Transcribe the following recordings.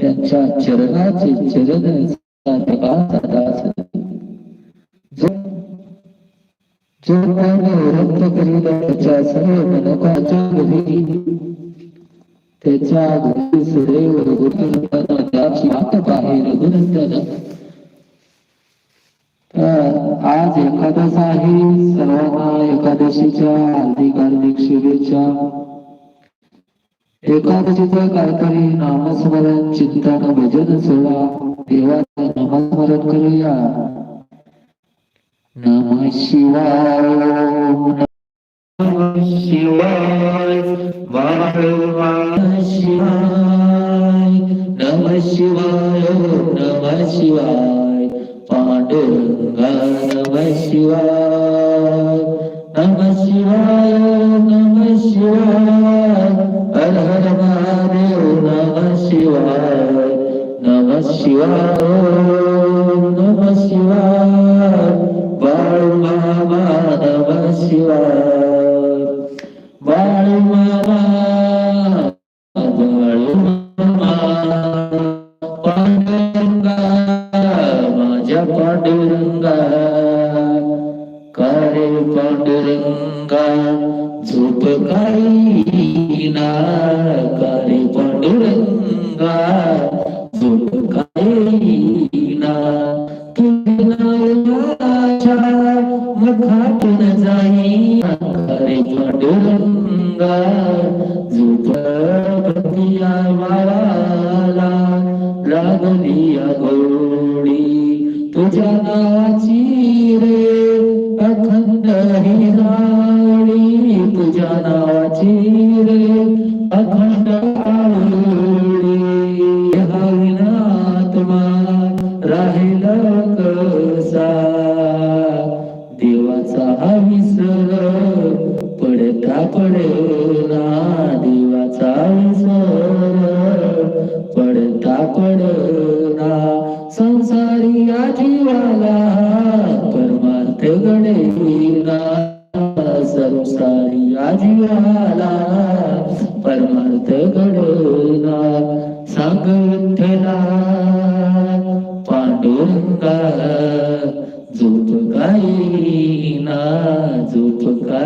त्यांच्या चरणाचे चरण जो कोणी रक्त करील त्याच्या सर्व मनोकाच्या घरी त्याच्या घरी सदैव त्याची आज एकादश आहे सर्वांना एकादशीच्या हार्दिक हार्दिक शुभेच्छा. एकादशीचं काहीतरी नामस्मरण चिंतन भजन सोडा. देवाचं नामस्मरण करूया. नम शिवाय. नम शिवाय. शिवाय. नम शिवाय. नम शिवाय. पांडुरंगा नम शिवाय. नम शिवाय. नम शिवाय. हर हर महादेव नम शिवाय नम शिवाय नम शिवाय बाळू मामा नम शिवाय बाळू झोप काही ना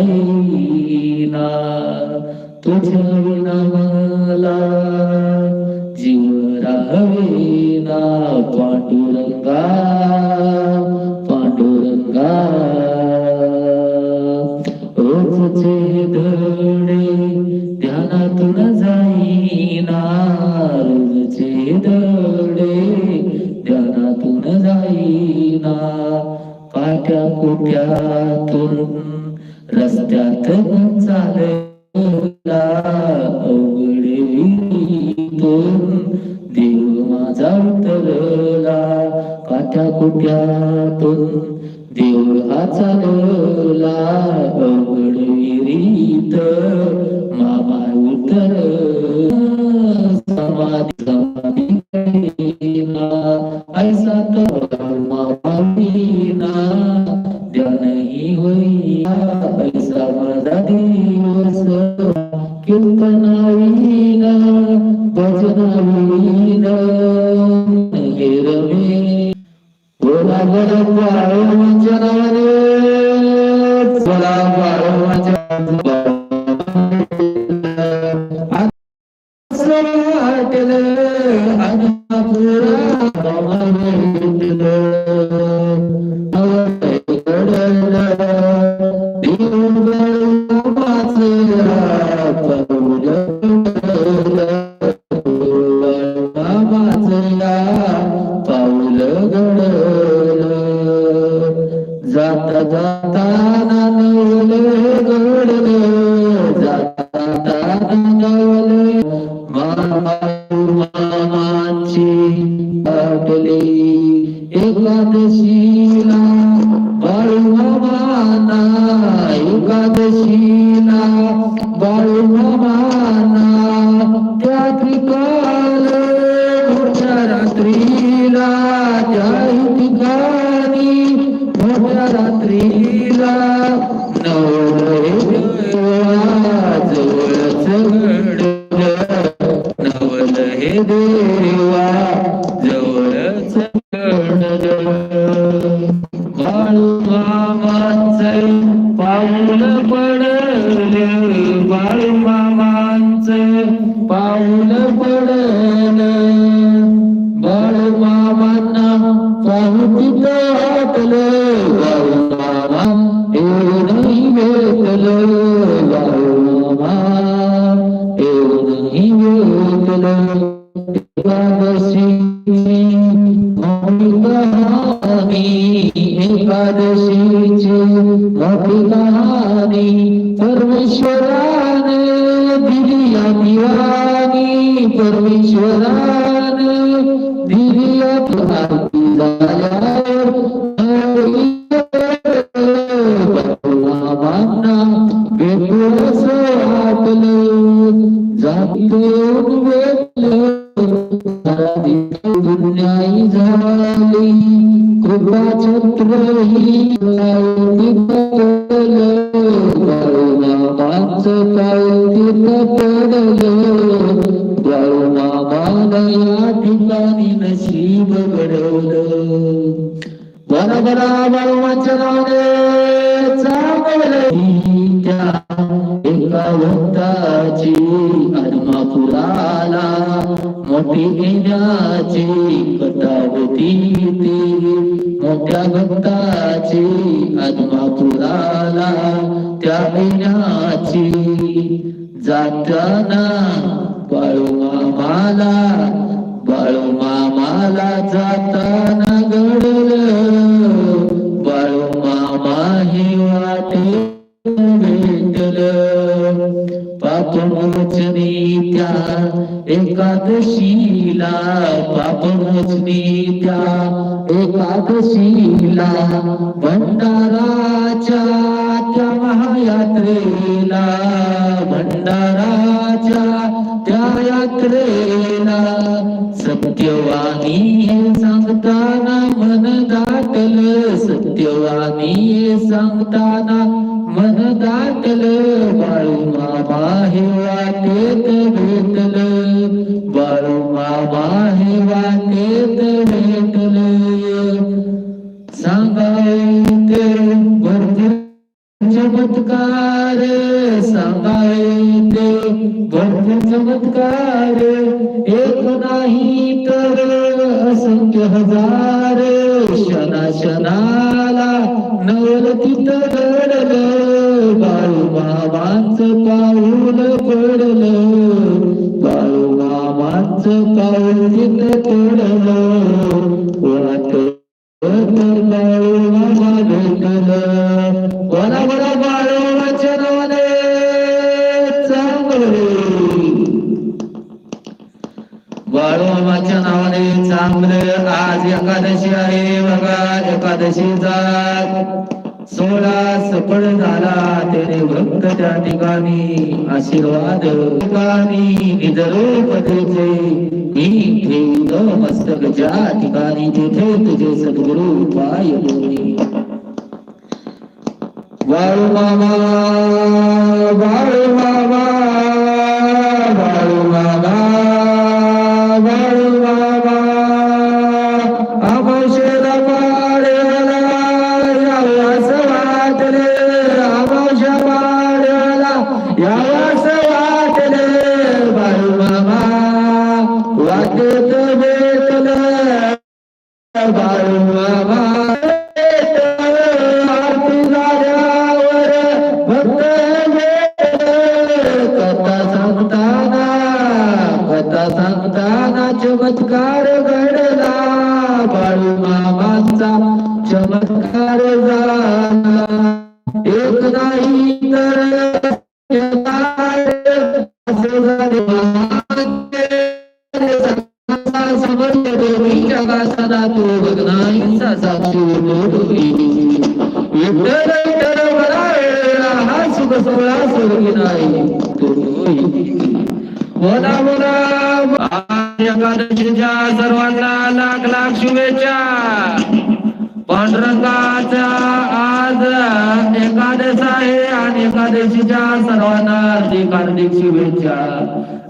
झोप तुझ्या विना मला जीव राहवेना. पांडुरंगा पांडुरंगा. रोजचे धडे ध्यानातून जाईना रोजचे धडे ध्यानातून जाईना. काट्या कुट्यातून रस्त्यात चालला अवघडे तो देव माझा उतरला काठ्या कुठ्यातून देव हा चालला अवघड विहिरीत मामा एकादशीला झाली कृपा छत्र ही बाळूमामाचं पावतीत पडलं बाळूमामाला या ठिकाणी नशीब घडवलं बरोबरा बाळूमाच्या नावाने चांगलं त्या मोठ्या भक्ताची आत्मापुराला त्या घेण्याची जाताना बाळूमामाला बाळूमामाला जाताना घडलं बाळूमामा हे वाटे भेटलं पापमोचनी त्या एकादशीला पापमोचनी त्या एकादशीला भंडाराच्या त्या महायात्रेला भंडाराच्या त्या यात्रेला. सत्यवाणी हे सांगताना मन दाटल सत्यवाणी हे सांगताना मन दाटल बाळू मामा हे वाटेत भेटलं बाळू मामा हे वाटेत भेटलं. सांगायते भरपूर चमत्कार सांगायते भरपूर चमत्कार. एक नाही तर असंख्य हजार शना शनाला नवल तिथं घडलं बाळू बाबांच पाऊल पडलं. बघा एकादशीचा सोहळा सफळ झाला त्याने भक्त त्या ठिकाणी. आशीर्वाद ठिकाणी निजरूप त्याचे मी ठेवलं मस्तक ज्या ठिकाणी तिथे तुझे सद्गुरु पाय बोली बाळू मामा बाळू मामा. कथा सांगताना चमत्कार घडला. बाळू मामाचा चमत्कार झाला. एक नाही तर समर्थ देवीच्या वासना तो बघनाईचा साक्षी एकादश आहे आणि एकादशीच्या सर्वांना हार्दिक हार्दिक शुभेच्छा.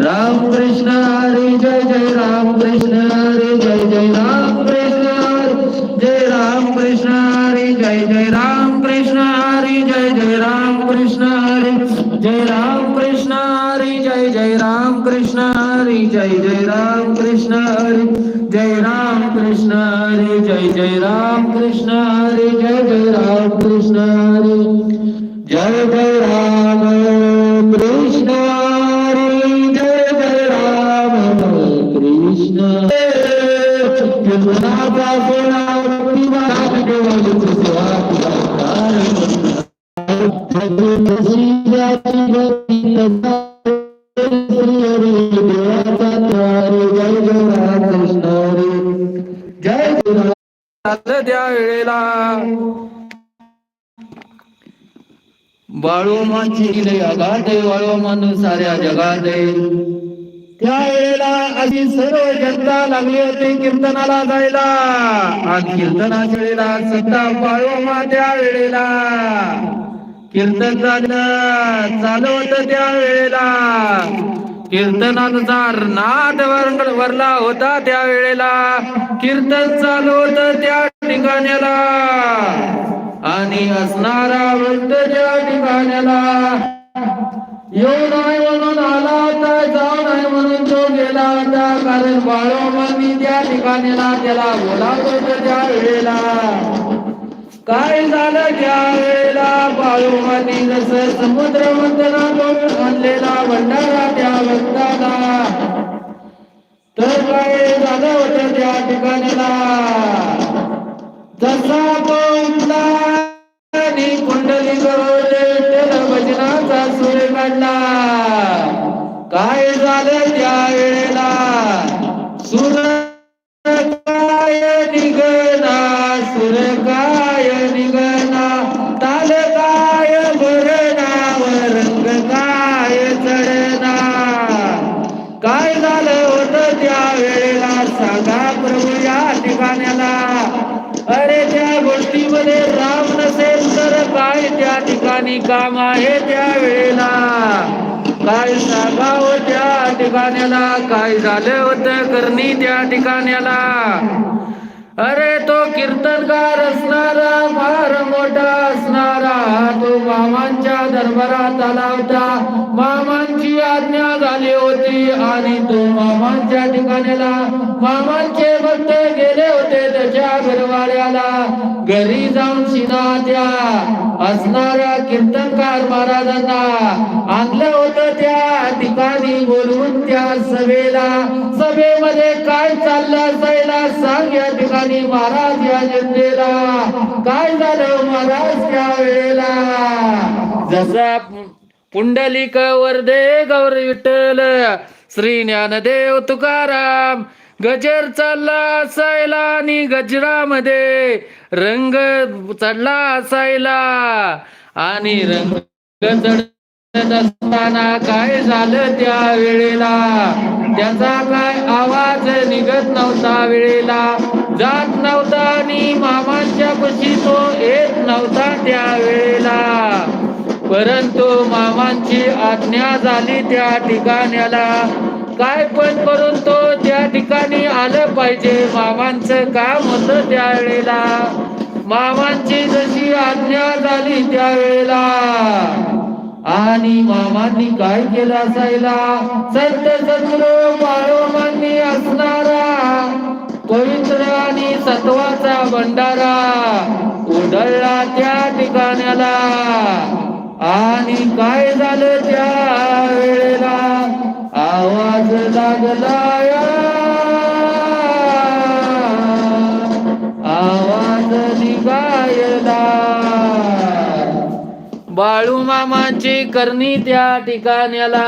राम कृष्ण हरी जय जय राम कृष्ण हरी जय जय राम कृष्ण हरी जय राम कृष्ण हरी जय जय राम कृष्ण हरी जय जय राम कृष्ण हरी जय राम कृष्ण हरी जय जय राम कृष्ण हरी जय जय राम कृष्ण हरी जय राम कृष्ण हरे जय जय राम कृष्ण हरे जय जय राम कृष्ण हरे जय जय राम कृष्ण हरे जय जय राम कृष्ण Thank you. त्या वेळेला बाळोमाची अगाध बाळोमान साऱ्या जगात आहे त्या वेळेला अशी सर्व जनता लागली होती कीर्तनाला जायला आणि कीर्तनाच्या वेळेला सत्ता बाळोमा त्या वेळेला कीर्तन झालं चालू होत त्या वेळेला कीर्तनानुसार नाद वरला होता त्या वेळेला कीर्तन चालू होत त्या ठिकाण्याला. आणि असणारा वृद्ध त्या ठिकाण्याला. येऊ नाही म्हणून आला होता जाऊ नाही म्हणून तो गेला होता. कारण बाळोमांनी त्या ठिकाणीला त्याला बोलावत होतं त्या वेळेला काय झालं त्या वेळेला बाळोमांनी जसं समुद्र मंथनातून आणलेला भंडारा त्या भक्ताला तर काय झालं होतं त्या ठिकाणीला? जसा तो उठला काम आहे त्या वेळेला काय सांगावं त्या ठिकाण्याला? काय झालं होतं करणी त्या ठिकाण्याला? अरे तो कीर्तनकार असणारा फार मोठा असणारा तो मामांच्या दरबारात आला होता. मामांची आज्ञा झाली होती आणि तो मामांच्या ठिकाणीला मामांचे भक्त गेले होते त्याच्या घरवाड्याला. घरी जाऊन शिना त्या असणाऱ्या कीर्तनकार महाराजांना आणलं होतं त्या ठिकाणी बोलवून त्या सभेला. सभेमध्ये काय चाललं असायला सांग या ठिकाणी. महाराज या जनतेला काय झालं महाराज त्या वेळेला? जसा पुंडलिक वर्दे गौर विठ्ठल श्री ज्ञानदेव तुकाराम गजर चालला असायला आणि गजरामध्ये रंग चढला असायला. आणि रंग चढत असताना काय झालं त्या वेळेला? त्याचा काय आवाज निघत नव्हता वेळेला. जात नव्हता आणि मामांच्या पशी तो येत नव्हता त्यावेळेला. परंतु मामांची आज्ञा झाली त्या ठिकाण्याला. काय पण करून तो त्या ठिकाणी आलं पाहिजे. मामांचं काम होतं त्यावेळेला. मामांची जशी आज्ञा झाली त्यावेळेला. आणि मामांनी काय केलं असायला? संत सद्गुरु बाळोमांनी असणारा पवित्र आणि सत्वाचा भंडारा उधळला त्या ठिकाण्याला. आणि काय झालं त्या वेळेला? आवाज लागला आवाज निघायला. बाळू मामाची करणी त्या ठिकाण्याला.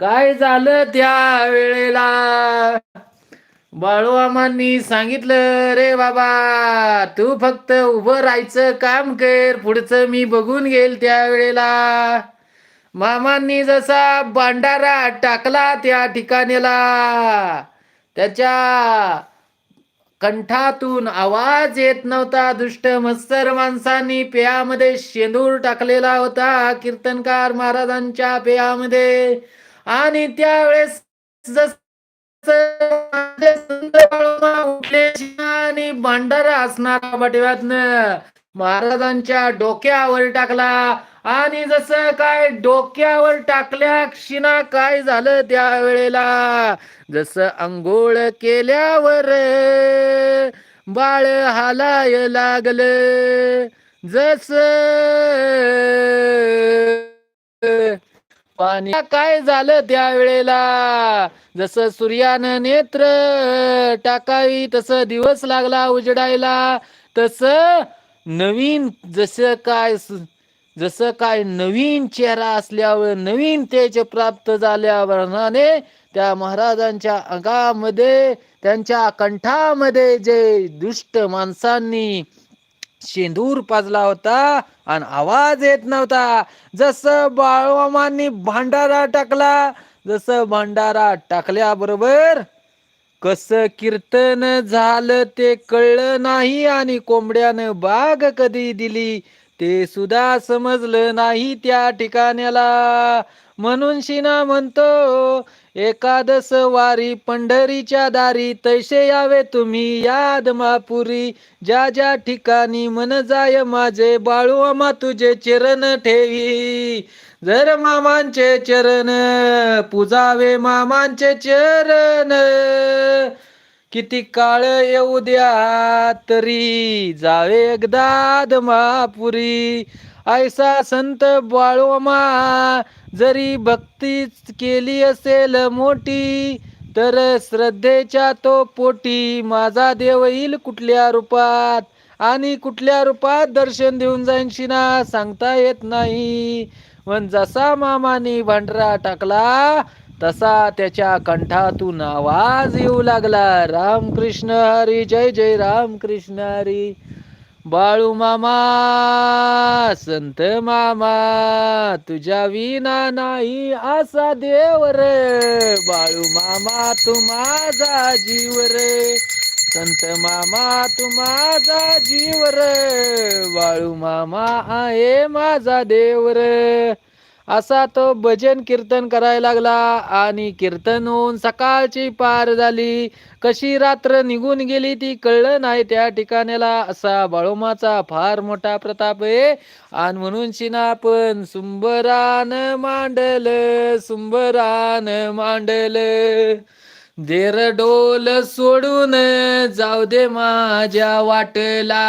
काय झालं त्या वेळेला? बाळूआमांनी सांगितलं रे बाबा तू फक्त उभं राहायचं काम कर पुढचं मी बघून घेईल त्या वेळेला मामांनी जसा भांडारा टाकला त्या ठिकाणीला त्याच्या कंठातून आवाज येत नव्हता. दुष्ट मत्सर माणसांनी पेयामध्ये शेंदूर टाकलेला होता कीर्तनकार महाराजांच्या पेयामध्ये. आणि त्यावेळेस जस आणि भांडारा असणारा बटव्यातनं महाराजांच्या डोक्यावर टाकला आणि जसं काय डोक्यावर टाकल्या क्षिणा काय झालं त्या वेळेला जसं अंघोळ केल्यावर बाळ हालाय लागलं जस पाणी. काय झालं त्यावेळेला जसं सूर्यानं नेत्र टाकावी तसं दिवस लागला उजडायला. तस नवीन जसं काय जसं काय नवीन चेहरा असल्यावर नवीन तेज प्राप्त झाल्यावरणाने त्या महाराजांच्या अंगामध्ये त्यांच्या कंठामध्ये जे दुष्ट माणसांनी शेंदूर पाजला होता आणि आवाज येत नव्हता. जसं बाळवामांनी भांडारा टाकला जसं भांडारा टाकल्याबरोबर कसं कीर्तन झालं ते कळलं नाही आणि कोंबड्यानं बाग कधी दिली ते सुद्धा समजलं नाही त्या ठिकाण्याला. म्हणून शिना म्हणतो एकादस वारी पंढरीच्या दारी तैसे यावे तुम्ही याद मापुरी. ज्या ज्या ठिकाणी मन जाय माझे बाळू आम्हा तुझे चरण ठेवी. जर मामांचे चरण पुजावे मामांचे चरण. किती काळ येऊ द्या तरी जावे एकदा महापुरी ऐसा संत बाळोमा जरी भक्ती केली असेल मोठी तर श्रद्धेच्या तो पोटी. माझा देव येईल कुठल्या रूपात? आणि कुठल्या रूपात दर्शन देऊन जाईन शिना? सांगता येत नाही. पण जसा मामाने भांडरा टाकला तसा त्याच्या कंठातून आवाज येऊ लागला. रामकृष्ण हरी जय जय रामकृष्ण हरी. बाळू मामा संत मामा तुझ्या विना नाही असा देव रे. बाळू मामा तू माझा जीव रे. संत मामा तू माझा जीव रे. बाळू मामा आहे माझा देव रे. असा तो भजन कीर्तन करायला लागला आणि कीर्तन होऊन सकाळची पार झाली. कशी रात्र निघून गेली ती कळलं नाही त्या ठिकाणाला असा बाळोमाचा फार मोठा प्रताप आहे. आणि म्हणून शिना पण सुंबरान मांडल सुंबरान मांडल. देर डोल सोडून जाऊ दे माझ्या वाटला.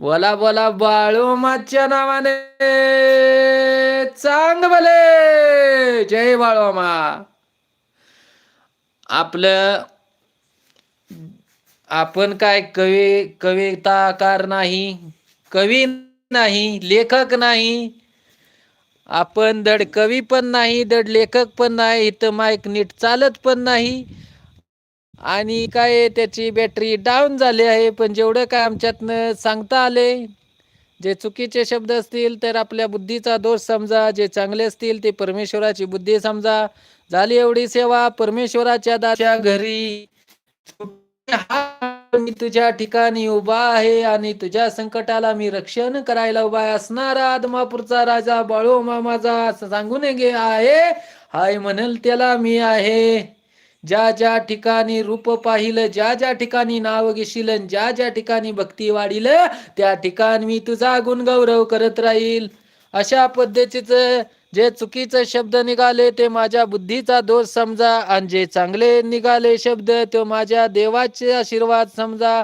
बोला बोला बाळू माच्या नावाने. चांग भले. जय बाळोमा आपलं आपण काय कवी कविताकार नाही कवी नाही लेखक नाही. आपण दड कवी पण नाही दड लेखक पण नाही इथं माईक नीट चालत पण नाही. आणि काय त्याची बॅटरी डाऊन झाली आहे पण जेवढं काय आमच्यातनं सांगता आले जे चुकीचे शब्द असतील तर आपल्या बुद्धीचा दोष समजा जे चांगले असतील ते परमेश्वराची बुद्धी समजा. झाली एवढी सेवा परमेश्वराच्या दाच्या घरी. मी तुझ्या ठिकाणी उभा आहे आणि तुझ्या संकटाला मी रक्षण करायला उभा आहे. असणारा आदमापूरचा राजा बाळू मामाचा सांगून गे आहे. हाय म्हणल त्याला मी आहे. ज्या ज्या ठिकाणी रूप पाहिलं ज्या ज्या ठिकाणी नाव घेशील ज्या ज्या ठिकाणी भक्ती वाढील त्या ठिकाणी मी तुझा गुणगौरव करत राहील. अशा पद्धतीच जे चुकीचे शब्द निघाले ते माझ्या बुद्धीचा दोष समजा आणि जे चांगले निघाले शब्द तो माझ्या देवाचे आशीर्वाद समजा.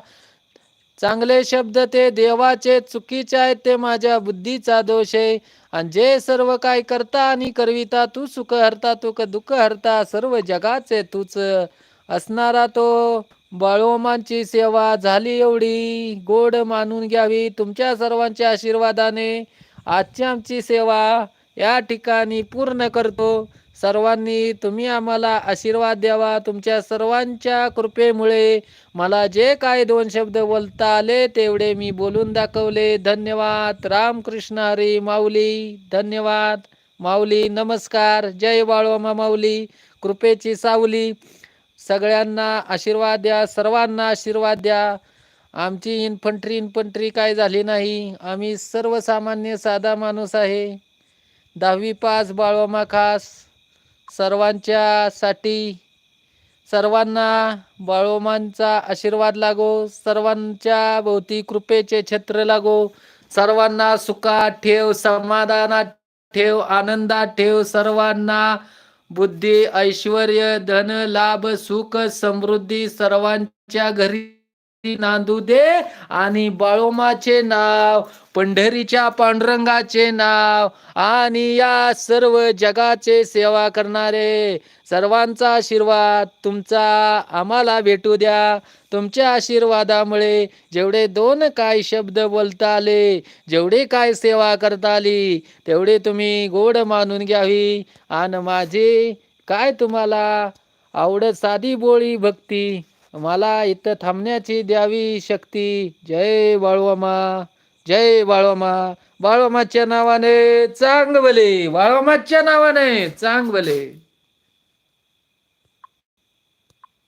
चांगले शब्द ते देवाचे चुकीचे आहेत ते माझ्या बुद्धीचा दोष आहे. आणि जे सर्व काय करता आणि करविता तू सुख हरता तू दुःख हरता सर्व जगाचे तूच असणारा तो. बाळोमांची सेवा झाली एवढी गोड मानून घ्यावी तुमच्या सर्वांच्या आशीर्वादाने. आजची आमची सेवा या ठिकाणी पूर्ण करतो. सर्वांनी तुम्ही आम्हाला आशीर्वाद द्यावा. तुमच्या सर्वांच्या कृपेमुळे मला जे काय दोन शब्द बोलता आले तेवढे मी बोलून दाखवले. धन्यवाद. रामकृष्ण हरी माऊली. धन्यवाद. माऊली नमस्कार. जय बाळोमा माऊली. कृपेची सावली. सगळ्यांना आशीर्वाद द्या. सर्वांना आशीर्वाद द्या. आमची इन्फंट्री इन्फंट्री काय झाली नाही. आम्ही सर्वसामान्य साधा माणूस आहे. दहावी पास बाळोमा खास. सर्वांच्यासाठी सर्वांना बाळोमांचा आशीर्वाद लागो सर्वांच्या भोवती कृपेचे छत्र लागो सर्वांना सुखात ठेव समाधानात ठेव आनंदात ठेव सर्वांना बुद्धी ऐश्वर धन लाभ सुख समृद्धी सर्वांच्या घरी नांदू दे आणि बाळोमाचे नाव पंढरीच्या पांडुरंगाचे नाव आणि या सर्व जगाचे सेवा करणारे सर्वांचा आशीर्वाद तुमचा आम्हाला भेटू द्या. तुमच्या आशीर्वादामुळे जेवढे दोन काय शब्द बोलता आले जेवढे काय सेवा करता आली तेवढे तुम्ही गोड मानून घ्यावी. आणि माझे काय तुम्हाला आवडत साधी बोळी भक्ती? मला इथं थांबण्याची द्यावी शक्ती. जय बाळवामा जय बाळवामा बाळवामाच्या नावाने चांग भले बाळवामाच्या नावाने चांग भले